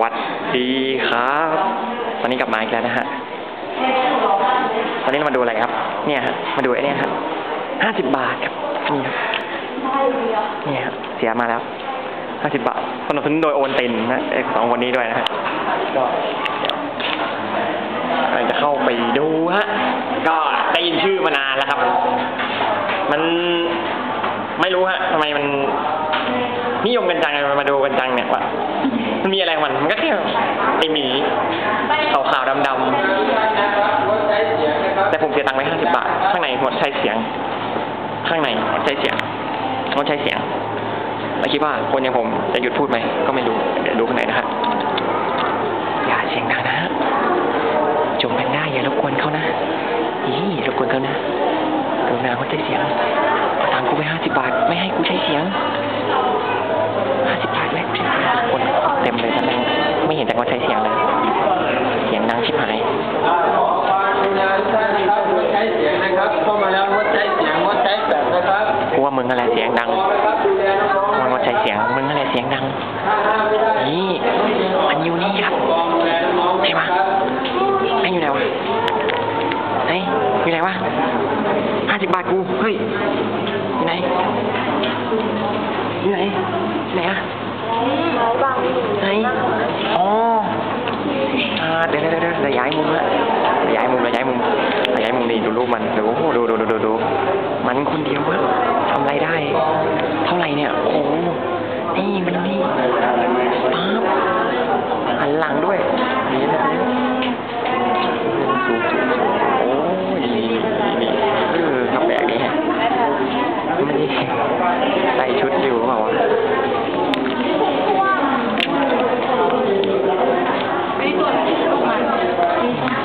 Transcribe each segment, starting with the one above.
วัสดีครับ ตอนนี้กลับมาอีกแล้วนะฮะ ตอนนี้เรามาดูอะไรครับ เนี่ยฮะ มาดูไอ้นี่ยครับห้าสิบบาทครับ นี่ครับเนี่ยเสียมาแล้วห้าสิบบาทสนับสนุนโดยโอนตินนะไอ้สองคนนี้ด้วยนะฮะก็เราจะเข้าไปดูฮะ ก็ได้ยินชื่อมานานแล้วครับ มันไม่รู้ฮะทำไมมันนิยมกันจังเลยมาดูกันจังเนี่ยว่า มันมีอะไรของมัน มันก็แค่ไอหมีขาวขาวดำๆแต่ผมเสียตังค์ไปห้าสิบบาท ข้างในงดใช้เสียง ข้างในงดใช้เสียงงดใช้เสียงแล้วคิดว่าคนอย่างผมจะหยุดพูดไหม ก็ไม่รู้ เดี๋ยวดูข้างในนะครับ อย่าเสียงดังนะฮะจงแพนด้าอย่ารบกวนเขานะอีรบกวนเขานะกรุณางดใช้เสียงเอาตังค์กูไปห้าสิบบาท ไม่ให้กูใช้เสียงห้าสิบบาท อะไรเสียงดังพอแล้วครับดูแลน้องๆมึงว่าใช้เสียงมึงอะไรเสียงดัง นี่มันอยู่นี่ครับไหนนะวะครับไอ้อยู่ไหนวะไหนอยู่ไหนวะห้าสิบบาทกู เฮ้ยอยู่ไหนอยู่ไหนไหนอะไหนอ๋อเดี๋ยวเดี๋ยวเดี๋ยวระย้ายมุมละระย้ายมุมระย้ายมุมระย้ายมุมนี่ดูรูปมันดูโอ้โหดูดูดูดูมันคนเดียวอะ ทำไรได้ เท่าไหร่เนี่ย โอ้โหนี่มันนี่ป๊าบหันหลังด้วยนี่นะสูงสูงสูงโอ้ยนี่นี่เออขับแบบนี้ฮะไม่ได้ใส่ชุดอยู่เปล่าวะ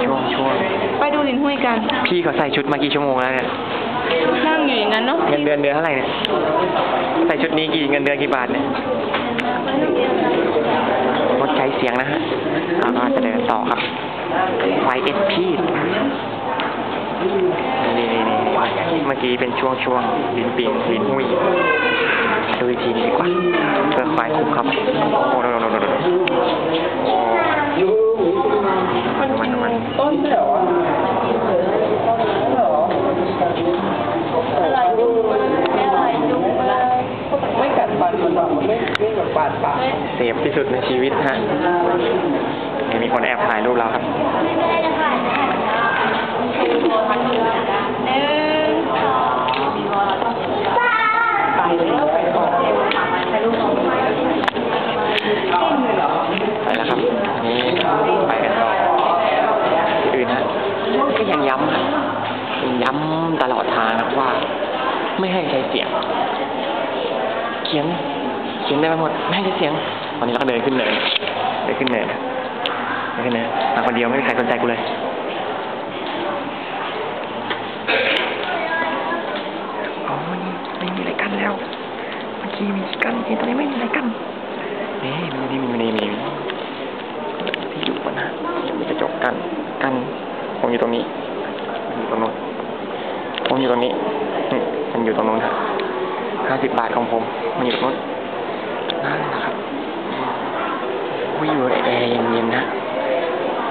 ช่วงช่วงไปดูลินหุ้ยกัน พี่เขาใส่ชุดมากี่ชั่วโมงแล้วเนี่ย นั่งอยู่อย่างนั้นเนาะเงินเดือนเดือนเท่าไหร่เนี่ยใส่ชุดนี้กี่เงินเดือนกี่บาทเนี่ยงดใช้เสียงนะฮะเราก็จะเดินต่อครับไฟเอสพีนี่นี่นี่เมื่อกี้เป็นช่วงช่วงลินปิงลินหุยดูอีกทีดีกว่าเพื่อควายคุ้มครับ โอ้โหโนโนโนโนโอ้มันมันต้นเดียวอ เซฟที่สุดในชีวิตฮะนี่มีคนแอบถ่ายรูปเราครับไปแล้วครับนนี้ไปกันต่ออื่นฮะก็ยังย้ำครับยังย้ำตลอดทางครับว่า ไม่ให้ใช้เสียง เขียนเขียนได้มาหมด ไม่ให้ใช้เสียง ตอนนี้เราก็เดินขึ้นเนินเดินขึ้นเนินเดินขึ้นเนินมาคนเดียวไม่มีใครสนใจกูเลยอ๋อนี่ไม่มีอะไรกันแล้ว เมื่อกี้มีกันเห็นตอนนี้ไม่มีอะไรกันนี่มีมีมีมีมีที่อยู่กันนะมีกระจกกันกันผมอยู่ตรงนี้อยู่ตรงนู้นผมอยู่ตรงนี้มันอยู่ตรงนู้นห้าสิบบาทของผมมันอยู่ตรงนู้นนั่นนะครับ วิวแอร์เย็นๆนะ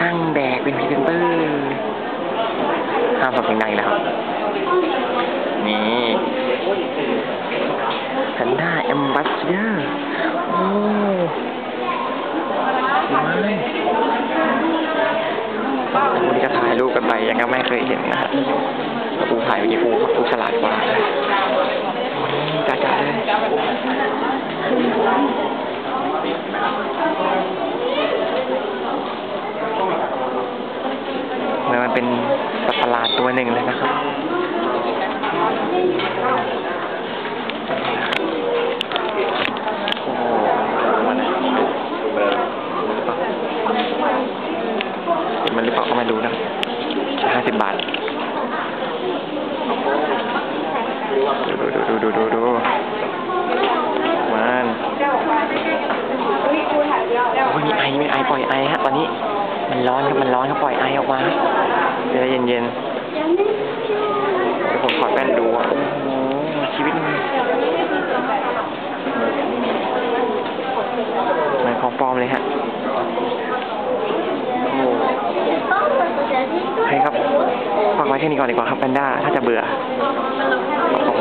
นั่งแดกเป็นพรีเซนเตอร์ห้ามส่งเสียงดังอีกแล้วครับ นี่แพนด้าแอมบัสเดอร์โอ้ว้าวันนี้ก็ถ่ายรูปกันไปยังก็ไม่เคยเห็นนะฮะแล้วกูถ่ายเมื่อกี้กูกูฉลาดกว่าจ้าจ้าเลย เป็นสัตว์ประหลาดตัวหนึ่งเลยนะครับโอ้โหมันมันหรือเปล่าก็ไม่รู้นะห้าสิบบาท ดูดูดูดูดูดูมันโอ้ยมีไอมีไอปล่อยไอฮะตอนนี้ มันร้อนครับ มันร้อนครับปล่อยไอออกมาเดี๋ยวเย็นเย็นๆเดี๋ยวผมถอแว่นดูอะโอ้ชีวิตมันเหมือนของปลอมเลยฮะโอ้โอเคครับฝากไว้แค่นี้ก่อนดีกว่าครับแพนด้าถ้าจะเบื่อมันลง